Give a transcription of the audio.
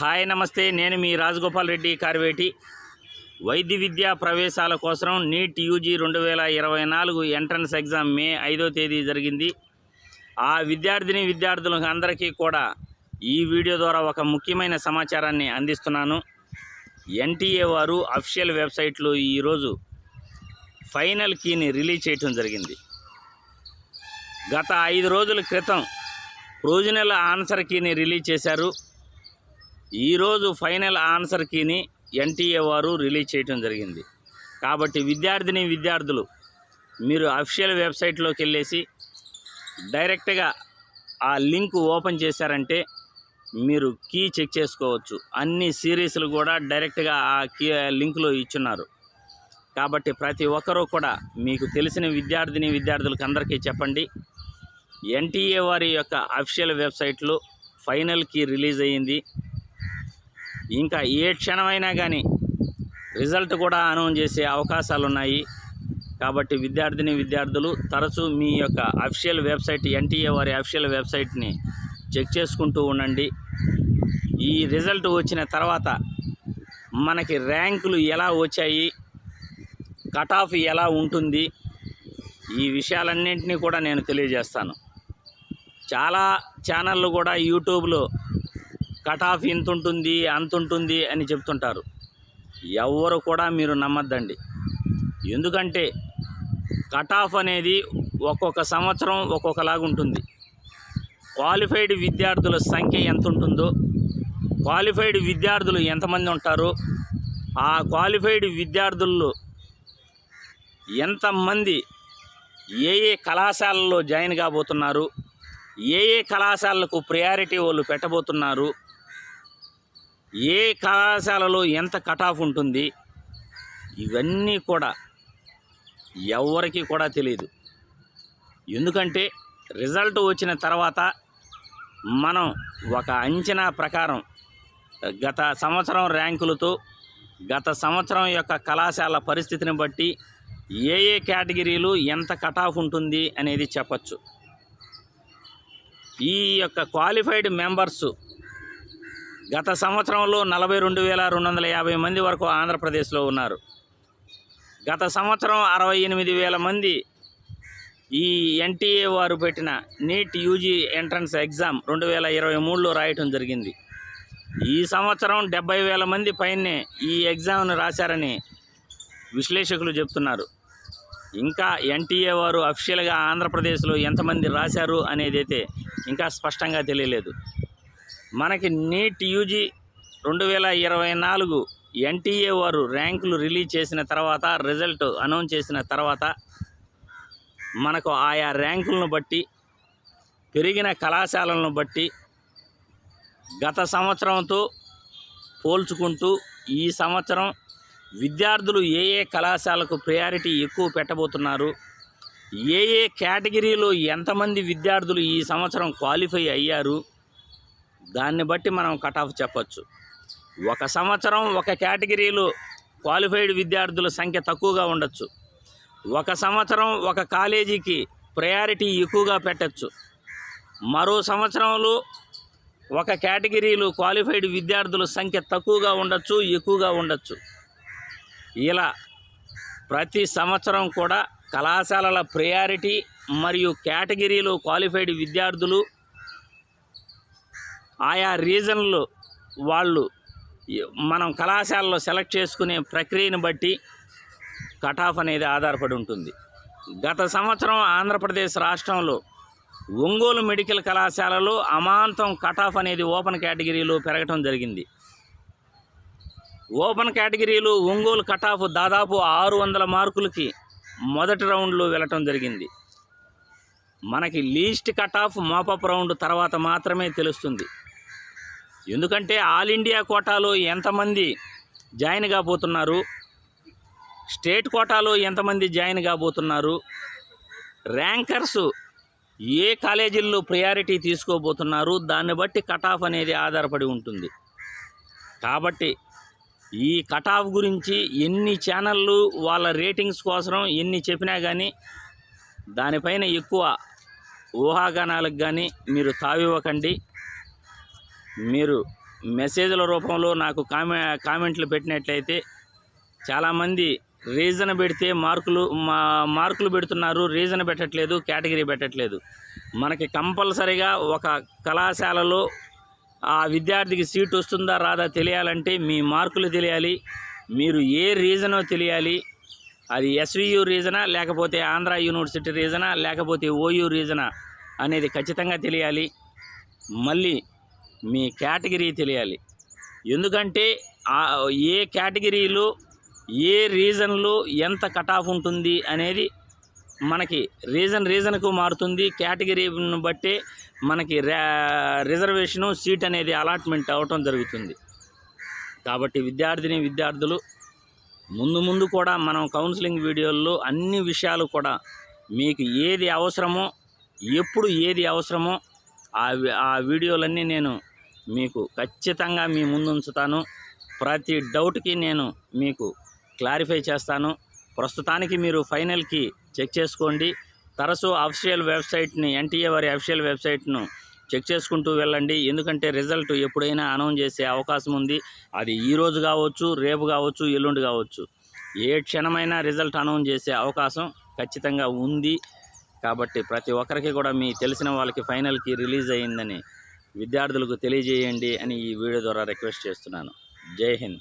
Hi నమస్తే. నేను మీ రాజగోపాల్ రెడ్డి కార్వేటి. వైద్య విద్యా ప్రవేశాల కోసం నీట్ యూజీ రెండు వేల ఇరవై నాలుగు ఎంట్రన్స్ ఎగ్జామ్ మే ఐదో తేదీ జరిగింది. ఆ విద్యార్థిని విద్యార్థులకు అందరికీ కూడా ఈ వీడియో ద్వారా ఒక ముఖ్యమైన సమాచారాన్ని అందిస్తున్నాను. ఎన్టీఏ వారు అఫిషియల్ వెబ్సైట్లో ఈరోజు ఫైనల్ కీని రిలీజ్ చేయటం జరిగింది. గత ఐదు రోజుల క్రితం ప్రొవిజనల్ ఆన్సర్ కీని రిలీజ్ చేశారు. ఈరోజు ఫైనల్ ఆన్సర్ కీని ఎన్టీఏ వారు రిలీజ్ చేయడం జరిగింది. కాబట్టి విద్యార్థిని విద్యార్థులు మీరు అఫీషియల్ వెబ్సైట్లోకి వెళ్ళేసి డైరెక్ట్గా ఆ లింక్ ఓపెన్ చేశారంటే మీరు కీ చెక్ చేసుకోవచ్చు. అన్ని సిరీస్లు కూడా డైరెక్ట్గా ఆ కీ లింక్లో ఇచ్చున్నారు. కాబట్టి ప్రతి ఒక్కరూ కూడా మీకు తెలిసిన విద్యార్థిని విద్యార్థులకు అందరికీ చెప్పండి. ఎన్టీఏ వారి యొక్క అఫీషియల్ వెబ్సైట్లో ఫైనల్ కీ రిలీజ్ అయ్యింది ఇంకా ఏ క్షణమైనా కానీ రిజల్ట్ కూడా అనౌన్స్ చేసే అవకాశాలు ఉన్నాయి కాబట్టి విద్యార్థిని విద్యార్థులు తరచూ మీ యొక్క అఫిషియల్ వెబ్సైట్ ఎన్టీఏ వారి అఫిషియల్ వెబ్సైట్ని చెక్ చేసుకుంటూ ఉండండి. ఈ రిజల్ట్ వచ్చిన తర్వాత మనకి ర్యాంకులు ఎలా వచ్చాయి కట్ ఆఫ్ ఎలా ఉంటుంది ఈ విషయాలన్నింటినీ కూడా నేను తెలియజేస్తాను. చాలా ఛానళ్ళు కూడా యూట్యూబ్లో కట్ ఆఫ్ ఇంత ఉంటుంది అంత ఉంటుంది అని చెప్తుంటారు. ఎవరు కూడా మీరు నమ్మద్దండి. ఎందుకంటే కట్ ఆఫ్ అనేది ఒక్కొక్క సంవత్సరం ఒక్కొక్కలాగా ఉంటుంది. క్వాలిఫైడ్ విద్యార్థుల సంఖ్య ఎంత ఉంటుందో క్వాలిఫైడ్ విద్యార్థులు ఎంతమంది ఉంటారో ఆ క్వాలిఫైడ్ విద్యార్థుల్లో ఎంతమంది ఏ ఏ కళాశాలలో జాయిన్ కాబోతున్నారు ఏ ఏ కళాశాలకు ప్రయారిటీ వాళ్ళు పెట్టబోతున్నారు ఏ కళాశాలలో ఎంత కట్ ఆఫ్ ఉంటుంది ఇవన్నీ కూడా ఎవరికి కూడా తెలియదు ఎందుకంటే రిజల్ట్ వచ్చిన తర్వాత మనం ఒక అంచనా ప్రకారం గత సంవత్సరం ర్యాంకులతో గత సంవత్సరం యొక్క కళాశాల పరిస్థితిని బట్టి ఏ ఏ కేటగిరీలు ఎంత కట్ ఆఫ్ ఉంటుంది అనేది చెప్పచ్చు. ఈ యొక్క క్వాలిఫైడ్ మెంబర్స్ గత సంవత్సరంలో నలభై రెండు వేల రెండు వందల యాభై మంది వరకు ఆంధ్రప్రదేశ్లో ఉన్నారు. గత సంవత్సరం అరవై ఎనిమిది వేల మంది ఈ ఎన్టీఏ వారు పెట్టిన నీట్ యూజీ ఎంట్రన్స్ ఎగ్జామ్ రెండు వేల ఇరవై మూడులో రాయటం జరిగింది. ఈ సంవత్సరం డెబ్బై వేల మంది పైనే ఈ ఎగ్జామ్ను రాశారని విశ్లేషకులు చెప్తున్నారు. ఇంకా ఎన్టీఏ వారు అఫీషియల్గా ఆంధ్రప్రదేశ్లో ఎంతమంది రాశారు అనేది అయితే ఇంకా స్పష్టంగా తెలియలేదు. మనకి నీట్ యూజీ రెండు వేల ఇరవై నాలుగు ఎన్టీఏ వారు ర్యాంకులు రిలీజ్ చేసిన తర్వాత రిజల్ట్ అనౌన్స్ చేసిన తర్వాత మనకు ఆయా ర్యాంకులను బట్టి పెరిగిన కళాశాలలను బట్టి గత సంవత్సరంతో పోల్చుకుంటూ ఈ సంవత్సరం విద్యార్థులు ఏ ఏ కళాశాలకు ప్రయారిటీ ఎక్కువ పెట్టబోతున్నారు ఏ ఏ కేటగిరీలో ఎంతమంది విద్యార్థులు ఈ సంవత్సరం క్వాలిఫై అయ్యారు దాన్ని బట్టి మనం కట్ ఆఫ్ చెప్పచ్చు. ఒక సంవత్సరం ఒక కేటగిరీలో క్వాలిఫైడ్ విద్యార్థుల సంఖ్య తక్కువగా ఉండొచ్చు. ఒక సంవత్సరం ఒక కాలేజీకి ప్రయారిటీ ఎక్కువగా పెట్టచ్చు. మరో సంవత్సరంలో ఒక కేటగిరీలో క్వాలిఫైడ్ విద్యార్థుల సంఖ్య తక్కువగా ఉండొచ్చు ఎక్కువగా ఉండొచ్చు. ఇలా ప్రతి సంవత్సరం కూడా కళాశాలల ప్రయారిటీ మరియు కేటగిరీలో క్వాలిఫైడ్ విద్యార్థులు ఆయా రీజన్లు వాళ్ళు మనం కళాశాలలో సెలెక్ట్ చేసుకునే ప్రక్రియను బట్టి కట్ ఆఫ్ అనేది ఆధారపడి ఉంటుంది. గత సంవత్సరం ఆంధ్రప్రదేశ్ రాష్ట్రంలో ఒంగోలు మెడికల్ కళాశాలలో అమాంతం కట్ ఆఫ్ అనేది ఓపెన్ కేటగిరీలో పెరగటం జరిగింది. ఓపెన్ కేటగిరీలో ఒంగోలు కట్ ఆఫ్ దాదాపు ఆరు వందల మార్కులకి మొదటి రౌండ్లో వెళ్ళటం జరిగింది. మనకి least cut off mop up round తర్వాత మాత్రమే తెలుస్తుంది. ఎందుకంటే ఆల్ ఇండియా కోటాలో ఎంతమంది జాయిన్ కాబోతున్నారు? స్టేట్ కోటాలో ఎంతమంది జాయిన్ కాబోతున్నారు? ర్యాంకర్స్ ఏ కాలేజీల్లో ప్రయారిటీ తీసుకోబోతున్నారు? దాన్ని బట్టి కటాఫ్ అనేది ఆధారపడి ఉంటుంది. కాబట్టి ఈ కటాఫ్ గురించి ఎన్ని ఛానళ్ళు వాళ్ళ రేటింగ్స్ కోసం ఎన్ని చెప్పినా కానీ దానిపైన ఎక్కువ ఊహాగానాలకు కానీ మీరు తావివ్వకండి. మీరు మెసేజ్ల రూపంలో నాకు కామె కామెంట్లు పెట్టినట్లయితే చాలామంది రీజన్ పెడితే మార్కులు మా మార్కులు పెడుతున్నారు రీజన్ పెట్టట్లేదు కేటగిరీ పెట్టట్లేదు. మనకి కంపల్సరిగా ఒక కళాశాలలో ఆ విద్యార్థికి సీట్ వస్తుందా రాదా తెలియాలంటే మీ మార్కులు తెలియాలి మీరు ఏ రీజనో తెలియాలి అది ఎస్వియు రీజనా లేకపోతే ఆంధ్ర యూనివర్సిటీ రీజనా లేకపోతే ఓయూ రీజనా అనేది ఖచ్చితంగా తెలియాలి. మళ్ళీ మీ కేటగిరీ తెలియాలి. ఎందుకంటే ఏ కేటగిరీలో ఏ రీజన్లో ఎంత కట్ ఆఫ్ ఉంటుంది అనేది మనకి రీజన్ రీజన్కు మారుతుంది. కేటగిరీని బట్టి మనకి రిజర్వేషను సీట్ అనేది అలాట్మెంట్ అవటం జరుగుతుంది. కాబట్టి విద్యార్థిని విద్యార్థులు ముందు ముందు కూడా మనం కౌన్సిలింగ్ వీడియోల్లో అన్ని విషయాలు కూడా మీకు ఏది అవసరమో ఎప్పుడు ఏది అవసరమో ఆ వీడియోలన్నీ నేను మీకు ఖచ్చితంగా మీ ముందు ఉంచుతాను ప్రతి డౌట్కి నేను మీకు క్లారిఫై చేస్తాను. ప్రస్తుతానికి మీరు ఫైనల్కి చెక్ చేసుకోండి. తరచూ అఫీషియల్ వెబ్సైట్ని ఎన్టీఏ వారి అఫీషియల్ వెబ్సైట్ను చెక్ చేసుకుంటూ వెళ్ళండి. ఎందుకంటే రిజల్ట్ ఎప్పుడైనా అనౌన్స్ చేసే అవకాశం ఉంది. అది ఈరోజు కావచ్చు రేపు కావచ్చు ఎల్లుండి కావచ్చు. ఏ క్షణమైనా రిజల్ట్ అనౌన్స్ చేసే అవకాశం ఖచ్చితంగా ఉంది. కాబట్టి ప్రతి ఒక్కరికి కూడా మీ తెలిసిన వాళ్ళకి ఫైనల్కి రిలీజ్ అయ్యిందని విద్యార్థులకు తెలియజేయండి అని ఈ వీడియో ద్వారా రిక్వెస్ట్ చేస్తున్నాను. జై హింద్.